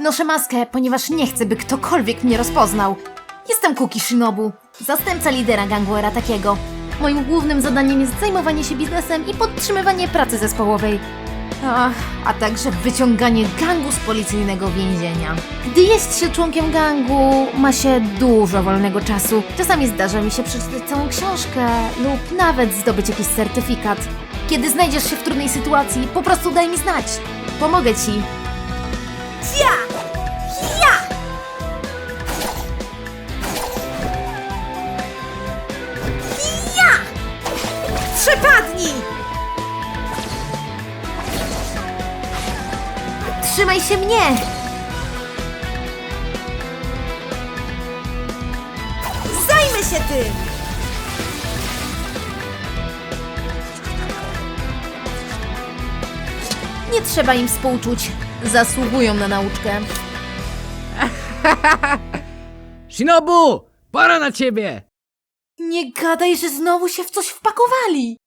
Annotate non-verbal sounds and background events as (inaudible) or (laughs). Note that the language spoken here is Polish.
Noszę maskę, ponieważ nie chcę, by ktokolwiek mnie rozpoznał. Jestem Kuki Shinobu, zastępca lidera gangu Aratakiego. Moim głównym zadaniem jest zajmowanie się biznesem i podtrzymywanie pracy zespołowej. Ach, a także wyciąganie gangu z policyjnego więzienia. Gdy jest się członkiem gangu, ma się dużo wolnego czasu. Czasami zdarza mi się przeczytać całą książkę lub nawet zdobyć jakiś certyfikat. Kiedy znajdziesz się w trudnej sytuacji, po prostu daj mi znać. Pomogę ci. Przepadnij! Trzymaj się mnie! Zajmę się tym! Nie trzeba im współczuć. Zasługują na nauczkę. (laughs) Shinobu! Pora na ciebie! Nie gadaj, że znowu się w coś wpakowali.